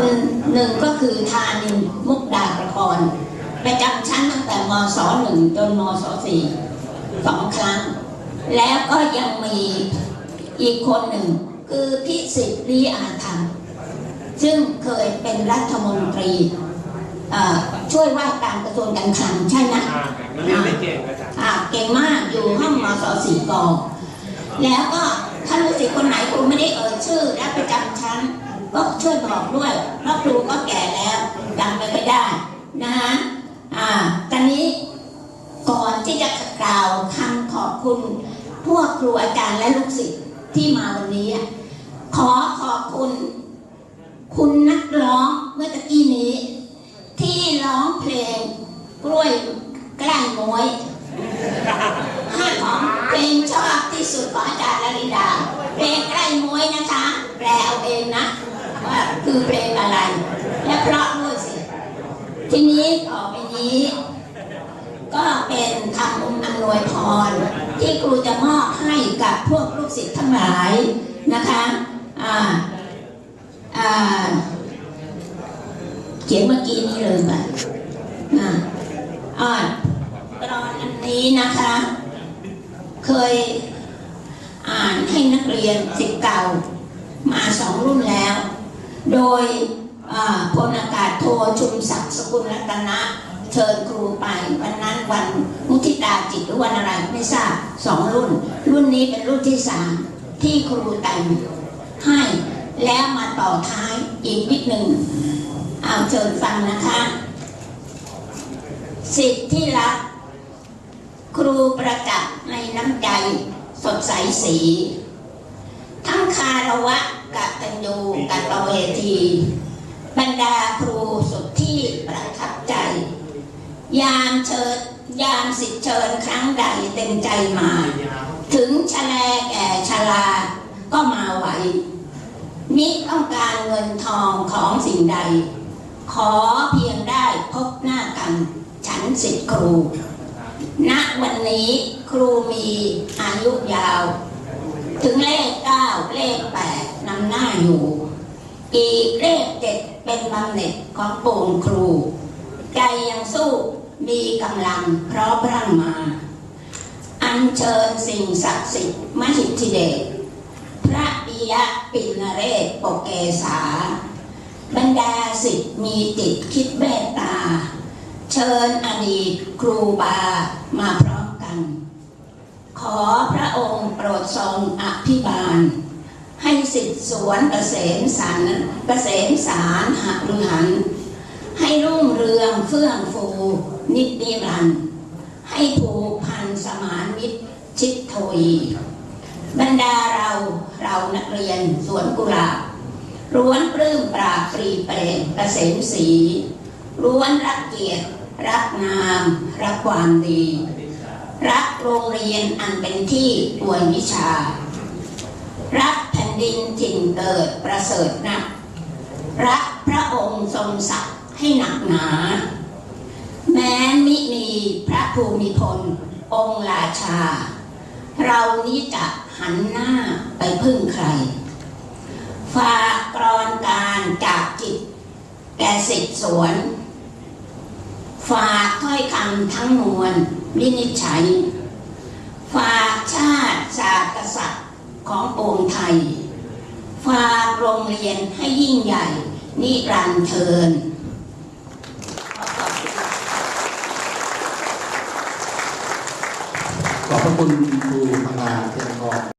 หนึ่งก็คือธานินมุกดาประกรณ์ประจำชั้นตั้งแต่มศหนึ่งจนมศสี่สองครั้ง แล้วก็ยังมีอีกคนหนึ่ง คือพิสิทธิ์ลีอาธรรมซึ่งเคยเป็นรัฐมนตรีเอ่อช่วยว่าการกระทรวงการคลังใช่ไหมอ่ามันเรียนไม่เก่งอาจารย์อ่าเก่งมากอยู่ห้องมศสี่กองแล้วก็ถ้ารู้สึกคนไหนครูไม่ได้เอ่ยชื่อและประจำชั้น ก็ช่วยบอกด้วยเพราะครูก็แก่แล้วจำไปไม่ได้นะฮะอ่าตอนนี้ก่อนที่จะกล่าวคำขอบคุณ พวกครูอาจารย์และลูกศิษย์ที่มาวันนี้ ขอขอบคุณ คุณนักร้องเมื่อตะกี้นี้ ที่ร้องเพลงกล้วยใกล้ม้วยห้าของเพลงชอบที่สุดของอาจารย์ลลิดา เพลงใกล้ม้วยนะคะ แปลเอาเองนะว่า คือเพลงอะไร และเพราะด้วยสิ ทีนี้ต่อไปนี้ ก็เป็นคำอำนวยพร ที่ครูจะมอบให้กับพวกลูกศิษย์ทั้งหลายนะคะอ่าอ่าเขียนเมื่อกี้นี้เลยไปอ่าอ่ากรอนอันนี้นะคะ เคยอ่านให้นักเรียนสิบเก่ามาสองรุ่นแล้ว โดยพลอากาศโทชุมศักดิ์สกุลรัตนะเชิญครูไปวันนั้นวันมุทิตาจิตหรือวันอะไรไม่ทราบสองรุ่น รุ่นนี้เป็นรุ่นที่สามที่ครูแต่งให้แล้วมาต่อท้ายอีกนิดหนึ่งเอาเชิญฟังนะคะ สิทธิ์ที่รัก ครูประจักษ์ในน้ำใจ สดใสสี ทั้งคาระวะ กตัญญูกตเวทีบรรดาครูสุดที่ประทับใจ ยามเชิญยามสิทธิเชิญครั้งใดเต็มใจมา ถึงชะแลแก่ชราก็มาไหวมิต้องการเงินทองของสิ่งใด ขอเพียงได้พบหน้ากัน ฉันสิทธิครู ณวันนี้ครูมีอายุยาว ถึงเลขเก้าเลขแปดนำหน้าอยู่ อีกเลขเจ็ดเป็นบำเหน็จของปูนครู ใจยังสู้มีกำลังเพราะพรั่งมา อัญเชิญสิ่งศักดิ์สิทธิ์มหิทธิเดชพระปิยะปิณเรศปกเกษาบรรดาสิทธิ์มีจิตคิดเมตตา เชิญอดีตครูบามาพร้อมกัน องค์โปรดทรงอภิบาล ให้สิทธิสวนเกษมสารเกษมสารหักหัน ให้รุ่งเรืองเฟื่องฟู นิจนิรันดร์ให้ผูกพันสมานมิตรชิดทวีบรรดาเราเรานักเรียนสวนกุหลาบร้วนปลื้มปราบปรีเปรมเกษมสีร้วนรักเกียรติรักงาม รักความดี รักโรงเรียนอันเป็นที่อววิชา รักแผ่นดินถิ่นเกิดประเสริฐนัก รักพระองค์ทรงศักดิ์ให้หนักหนา แม้มิมีพระภูมิพล องค์ราชา เรานี้จะหันหน้าไปพึ่งใครฝากกรอนการจากจิตแก่สิทธิสวน ฝากถ้อยคำทั้งมวลวินิจฉัย ฝากชาติศาสตร์กษัตริย์ของปวงไทย ฝากโรงเรียนให้ยิ่งใหญ่ นิรันดร์เทินขอบพระคุณครูพงาเทียน